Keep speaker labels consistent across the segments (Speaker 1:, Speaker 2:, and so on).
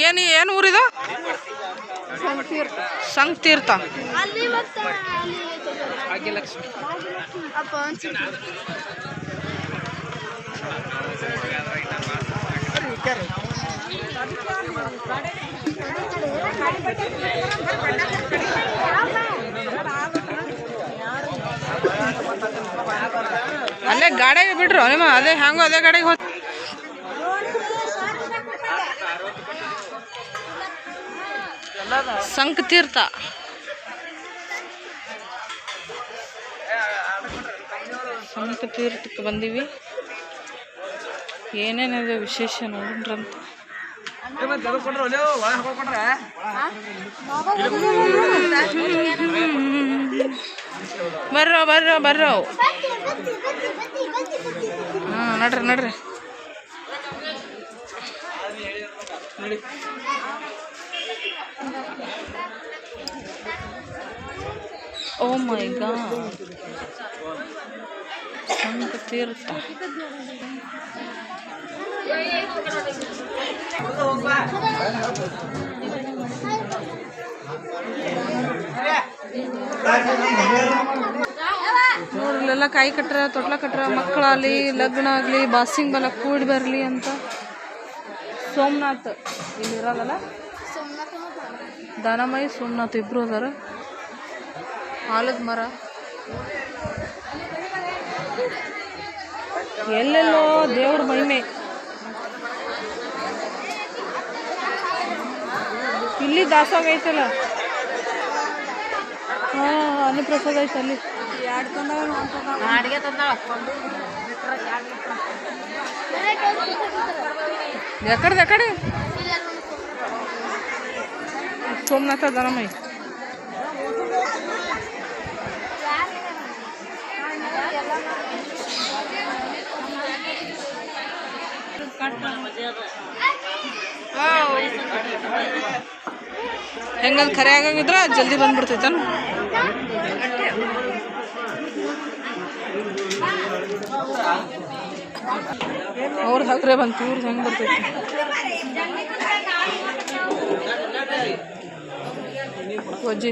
Speaker 1: ಏನು ಏನು ಊರಿದು? ಸಂಗತೀರ್ಥ
Speaker 2: ಅಲ್ಲಿ
Speaker 1: ಗಾಡಿಗೆ ಬಿಡ್ರು ನಿಮ್ಮ ಅದೇ ಹ್ಯಾಂಗೋ ಅದೇ ಗಾಡಿಗೆ ಹೋದ್ ಸಂಕತೀರ್ಥ. ಸಂಕತೀರ್ಥಕ್ಕೆ ಬಂದೀವಿ. ಏನೇನಿದೆ ವಿಶೇಷ ನೋಡ್ರಂತ. ಬರ್ರೋ ಬರ್ರೋ ಬರ್ರೋ. ಹಾಂ ನಡ್ರಿ ನಡ್ರಿ. ಓ ಮೈ ಗಾಡ್ ಸಂಕತೀರ್ಥ ನೋಡ್ರಲ್ಲೆಲ್ಲ ಕಾಯಿ ಕಟ್ರ ತೊಟ್ಲ ಕಟ್ರ ಮಕ್ಕಳಾಗಲಿ ಲಗ್ನ ಆಗಲಿ ಬಾಸಿಂಗ್ ಬಲ ಕೂಡಿ ಬರಲಿ ಅಂತ. ಸೋಮನಾಥ್ ಇಲ್ಲಿ ಇರೋದಲ್ಲ ದಾನಮಯಿ ಸೋಮನಾಥ್ ಇಬ್ರು ಅದಾರ. ಆಲದ ಮರ ಎಲ್ಲೆಲ್ಲೋ ದೇವ್ರ ಮಹಿಮೆ ಇಲ್ಲಿ ದಾಸೋಗ ಐತಲ್ಲ ಹಾ ಅನ್ನಪ್ರಸಾದ ಐತೆ ಅಲ್ಲಿ ಎಕಡೆ ಎಕಡೆ ಸೋಮನಾಥ ದಾನಮಯಿ ಹೆಂಗಂದ್ ಖರೆ ಆಗಂಗಿದ್ರ ಜಲ್ದಿ ಬಂದ್ಬಿಡ್ತೈತನ ಅವ್ರದ್ದು ಹಾಕ್ರೆ ಬಂತು ಇವ್ರದ್ದು ಹೆಂಗೆ ಬರ್ತೈತಿ ವಜ್ಜಿ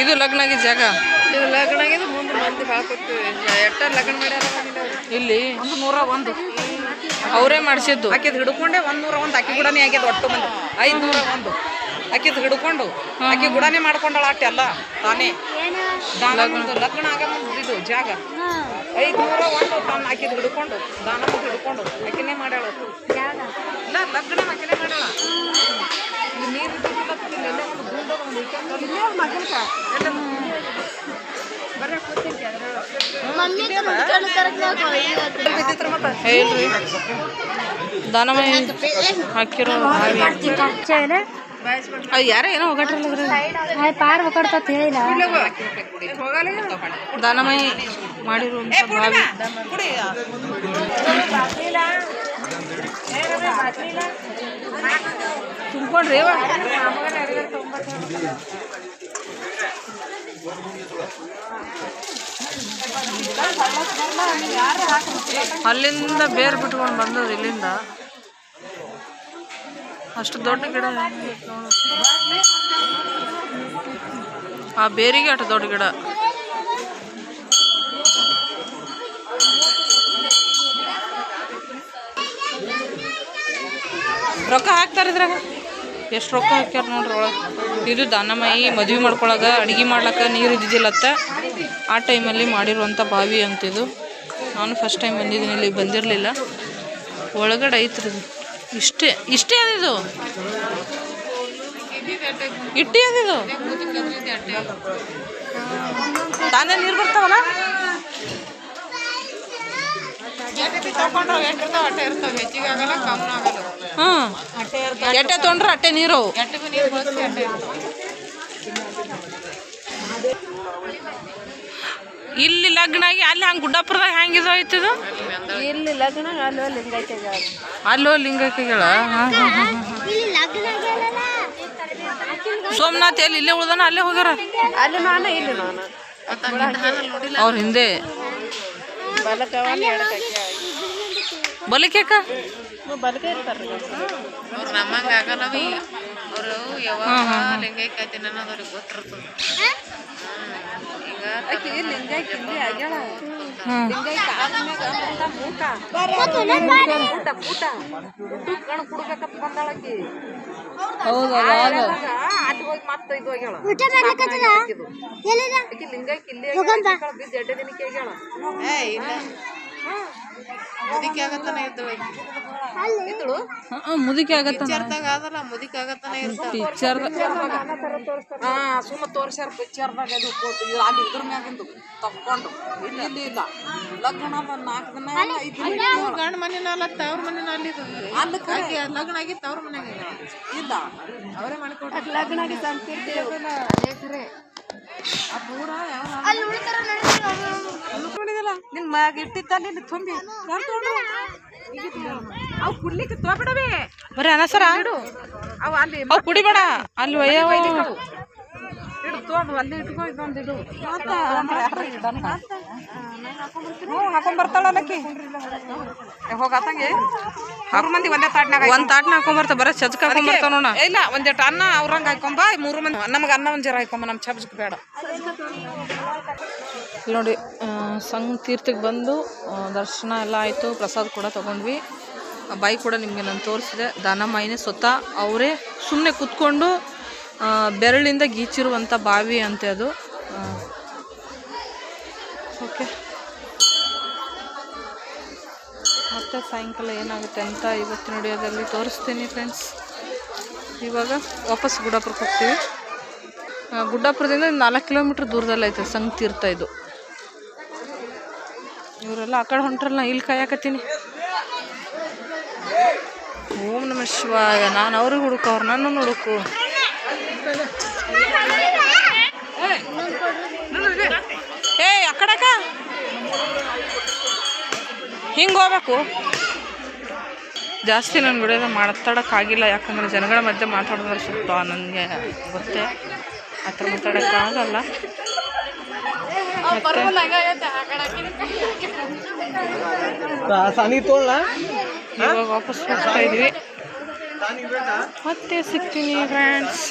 Speaker 1: ಇದು ಲಗ್ನ ಆಗಿದ ಜಾಗ?
Speaker 3: ಇದು ಲಗ್ನ ಆಗಿದ್ದು ಮುಂದೆ ಮಂದಿ ಹಾಕೋತೀವಿ ಎಟ್ಟ ಲಗ್ನ ಮಾಡ್ಯಾರ
Speaker 1: ಇಲ್ಲಿ?
Speaker 3: ಒಂದು ನೂರ ಒಂದು.
Speaker 1: ಅವರೇ ಮಾಡಿಸಿದ್ದು?
Speaker 3: ಆಕಿದ್ ಹಿಡ್ಕೊಂಡೆ ಒಂದು ನೂರ ಒಂದು. ಅಕ್ಕಿ ಕೂಡ ಆಗ್ಯದ ಒಟ್ಟು ಬಂದು ಐದು ನೂರ ಒಂದು. ಆಕಿದ್ ಹಿಡ್ಕೊಂಡು ಆಕಿ ಗುಡನೆ ಮಾಡ್ಕೊಂಡಳ ಅಟ್ಟೆ ಅಲ್ಲ ತಾನೇ ದಾನ ಮುಂದೆ ಲಗ್ನ ಆಗ ಮುಂದೆ ಇದು ಜಾಗ ಐದು ನೂರ ಒಂದು ತಾನು ಆಕಿದ್ ಹಿಡ್ಕೊಂಡು ದಾನ ಮುಂದೆ ಹಿಡ್ಕೊಂಡು ಆಕಿನೇ ಮಾಡ್ಯಾಳ. ಇಲ್ಲ ಲಗ್ನ ಆಕಿನೇ ಮಾಡ್ಯಾಳ ಇಲ್ಲಿ ನೀರು ಎಲ್ಲೇ ಒಂದು ಇಲ್ಲೇ ಮಗನ್ಕ ಎಲ್ಲ ಮತ್ತೆ
Speaker 1: ಹೇಳ್ರಿ ದಾನಮಯ ಹಾಕಿರೋ ಅದು ಯಾರ ಏನೋ ಹೋಗಟ್ರಲ್ಲ ಅದ್ರಾಗ.
Speaker 2: ಪಾರ್ ಒಕ್ಕಡ್ತತ್ ಹೇಳಿಲ್ಲ.
Speaker 1: ದಾನಮಯಿ ಮಾಡಿರು ಬಾವಿ. ತುಂಬ್ಕೊಂಡ್ರಿ? ಅಲ್ಲಿಂದ ಬೇರ್ ಬಿಟ್ಕೊಂಡು ಬಂದದ ಇಲ್ಲಿಂದ. ಅಷ್ಟು ದೊಡ್ಡ ಗಿಡ. ಆ ಬೇರಿಗೆ ಅಷ್ಟು ದೊಡ್ಡ ಗಿಡ. ರೊಕ್ಕ ಹಾಕ್ತಾರೆ ಇದ್ರಾಗ? ಎಷ್ಟು ರೊಕ್ಕ ಹಾಕ್ಯಾರ ನೋಡ್ರಿ ಒಳಗೆ? ಇದು ದಾನಮಯಿ ಮದ್ವೆ ಮಾಡ್ಕೊಳಗ ಅಡುಗೆ ಮಾಡ್ಲಕ್ಕ ನೀರು ಇದ್ದಿದ್ದಿಲ್ಲತ್ತ. ಆ ಟೈಮಲ್ಲಿ ಮಾಡಿರುವಂಥ ಬಾವಿ ಅಂತಿದು. ನಾನು ಫಸ್ಟ್ ಟೈಮ್ ಬಂದಿದ್ದೀನಿ ಇಲ್ಲಿ ಬಂದಿರಲಿಲ್ಲ. ಒಳಗಡೆ ಐತ್ರಿ ಇಷ್ಟೇ ಇಷ್ಟೇ ಅದಿದು. ಇಟ್ಟಿ ಅದಿದು. ತಾನೇ ನೀರು ಬರ್ತಾವಲ್ಲ? ಹಾಂ ಎಟ್ಟೆ ತೊಗೊಂಡ್ರೆ ಅಟ್ಟೆ ನೀರು. ಇಲ್ಲಿ ಲಗ್ನ ಆಗಿ ಅಲ್ಲಿ ಹಂಗೆ ಗುಡ್ಡಾಪುರದಾಗ ಹೆಂಗಿದು ಐತಿದು
Speaker 2: ಇಲ್ಲಿ ಲಗ್ನ ಅಲ್ಲೋ ಲಿಂಗೈತೆ
Speaker 1: ಅಲ್ಲೋ ಲಿಂಗೈಕೆಗಳ ಸೋಮನಾಥ್ ಎಲ್ಲಿ ಇಲ್ಲೇ ಉಳ್ದಾನ? ಅಲ್ಲೇ ಹೋಗ್ಯಾರ?
Speaker 2: ಅಲ್ಲಿ ನಾನು ಇಲ್ಲಿ ನಾನು.
Speaker 1: ಅವ್ರ ಹಿಂದೆ?
Speaker 2: ಅಲ್ಲೇ ಅಕ್ಕ
Speaker 1: ಬಲಿಕೆಕ
Speaker 2: ಬಲಕೆ ಇರ್ತಾರ್ರಿ
Speaker 3: ಅವ್ರು ನಮ್ಮಂಗ ಅವರು ಯಾವಾಗ ಲಿಂಗೈಕೆ ಗೊತ್ತಿರ್ತದೆ. ಆಗ್ಯಾಳ
Speaker 1: ಹಾಂ?
Speaker 3: ಲಿಂಗೈಕ ಆದ್ಮ್ಯಾಗ ಮುಂದ ಮೂಕ ಊಟ. ಊಟ ಊಟ ಕಣ್ ಕುಡ್ಬೇಕಂತ ಬಂದಾಳಕಿ
Speaker 1: ಹೌದು
Speaker 3: ಅಲ್ಲಿ ಹೋಗಿ ಮತ್ತೆ ಇದು ಆಗ್ಯಾಳ.
Speaker 2: ಊಟ ಮಾಡ್ಲಿಕ್ಕತ್ತದ ಎಲ್ಲಿದ?
Speaker 3: ಆಕಿ ಲಿಂಗೈಕ್ ಇಲ್ಲಿ. ಬಿದ್ದು ಎಡ್ಡೆ ದಿನಕ್ಕೆ ಆಗ್ಯಾಳ. ಮುದಿಕೆ ಆಗತ್ತಾನೆ ಇದ್ದಳು ಇದ್ದಳು
Speaker 1: ಮುದುಕಿ ಆಗತ್ತ
Speaker 3: ಅದಲ್ಲ ಮುದಿಕೆ ಆಗತನ ಇರ್ತಾವ
Speaker 1: ಟೀಚರ್
Speaker 3: ಹಾ ಸುಮ್ಮ ತೋರ್ಸ್ಯಾರ ಪಿಕ್ಚರ್ದಾಗ ಅದು ಕೊಟ್ಟು ಅಲ್ಲಿ ಇದ್ರ ಮ್ಯಾಗಿಂದು ತಕ್ಕೊಂಡು ಇಲ್ಲಿ ಇಲ್ಲಿ ಇಲ್ಲ. ಲಗ್ನ ನಾಲ್ಕು ದಿನ ಐದು ದಿನ ಗಂಡ ಮನೆನ ಅಲ್ಲ ತವ್ರ ಮನೆನ ಅಲ್ಲಿ ಅಲ್ಲಿ ಲಗ್ನ ಆಗಿತ್ತು ತವ್ರ ಮನೆಗೆ ಇಲ್ಲ. ಅವರೇ ಮಾಡಿಕೊಟ್ರು
Speaker 2: ಲಗ್ನ ಆಗಿ ಸಂತಿರ್ತೇವೆ ಅಲ್ಲಿ ಉಳಿತಾರ
Speaker 3: ನೋಡಿದಲ್ಲ ನಿನ್ ಮಗ ಇಟ್ಟಿದ್ದ ನಿನ್ ತುಂಬಿ ಅವು ಕುಡ್ಲಿಕ್ಕೆ ತೋಬಿಡವೆ
Speaker 1: ಬರೀ ಅನಸರ?
Speaker 3: ಅವು ಅಲ್ಲಿ
Speaker 1: ಅವು ಕುಡಿಬೇಡ. ಅಲ್ಲಿ ಒಯ್ಯವ
Speaker 3: ಇಡು ತೋಡು ಅಲ್ಲಿ ಇಟ್ಕೊ ಇದೊಂದು ಇಡು. ಹ್ಞೂ ಹಾಕೊಂಡ್ ಬರ್ತಾಳಲ್ಲಕ್ಕಿ ಹೋಗತ್ತಂಗೆ ಅವ್ರ ಮಂದಿ ಒಂದೇ ತಾಟ್ನಾಗ
Speaker 1: ಒಂದು ತಾಟ್ನ ಹಾಕೊಂಬರ್ತ ಬರೀ ಚಜ್ಕ ಹಾಕೊಂಬರ್ತಾವ ನೋಡ
Speaker 3: ಇಲ್ಲ ಒಂದೇಟ್ ಅನ್ನ ಅವ್ರಂಗ ಹಾಕೊಂಬ ಮೂರು ಮಂದಿ ನಮ್ಗೆ ಅನ್ನ ಒಂದು ಜರ ಹಾಕೊಂಬ ನಮ್ಮ ಚಬ್ಜಕ್ ಬೇಡ.
Speaker 1: ಇಲ್ಲಿ ನೋಡಿ ಸಂಘ ತೀರ್ಥಕ್ಕೆ ಬಂದು ದರ್ಶನ ಎಲ್ಲ ಆಯಿತು ಪ್ರಸಾದ ಕೂಡ ತಗೊಂಡ್ವಿ. ಆ ಬಾಯಿ ಕೂಡ ನಿಮಗೆ ನಾನು ತೋರಿಸಿದೆ. ದಾನಮಾಯಿನೇ ಸ್ವತಃ ಅವರೇ ಸುಮ್ಮನೆ ಕೂತ್ಕೊಂಡು ಬೆರಳಿಂದ ಗೀಚಿರುವಂಥ ಬಾವಿ ಅಂತೆ ಅದು. ಓಕೆ. ಮತ್ತೆ ಸಾಯಂಕಾಲ ಏನಾಗುತ್ತೆ ಅಂತ ಇವತ್ತಿನ ವಿಡಿಯೋದಲ್ಲಿ ತೋರಿಸ್ತೀನಿ ಫ್ರೆಂಡ್ಸ್ ಇವಾಗ ವಾಪಸ್ ಗುಡ್ಡಾಪುರಕ್ಕೆ ಹೋಗ್ತೀವಿ. ಗುಡ್ಡಾಪುರದಿಂದ ನಾಲ್ಕು ಕಿಲೋಮೀಟ್ರ್ ದೂರದಲ್ಲಿ ಐತೆ ಸಂಘ ತೀರ್ಥ ಇದು. ಇವರೆಲ್ಲ ಆ ಕಡೆ ಹೊಂಟ್ರಲ್ಲ, ಇಲ್ಲಿ ಕಾಯಕತ್ತೀನಿ. ಓಂ ನಮ ಶಿವಾಯ. ನಾನು ಅವ್ರಿಗೆ ಹುಡುಕು, ಅವ್ರು ನನ್ನ ಹುಡುಕು. ಏ ಅಕ್ಕಡಕ ಕಡೆಕ ಹಿಂಗೆ ಹೋಗ್ಬೇಕು. ಜಾಸ್ತಿ ನನ್ನ ವಿಡಿಯೋದ ಮಾತಾಡೋಕ್ಕಾಗಿಲ್ಲ. ಯಾಕಂದರೆ ಜನಗಳ ಮಧ್ಯೆ ಮಾತಾಡೋದ್ರೆ ಸ್ವಲ್ಪ ನನಗೆ ಗೊತ್ತೇ. ಆ ಥರ ಮಾತಾಡೋಕ್ಕಾಗಲ್ಲ ಇವಾಗ ವಾಪಸ್ ಹೋಗ್ತಾ ಇದ್ವಿ. ಮತ್ತೆ ಸಿಗ್ತೀನಿ ಫ್ರೆಂಡ್ಸ್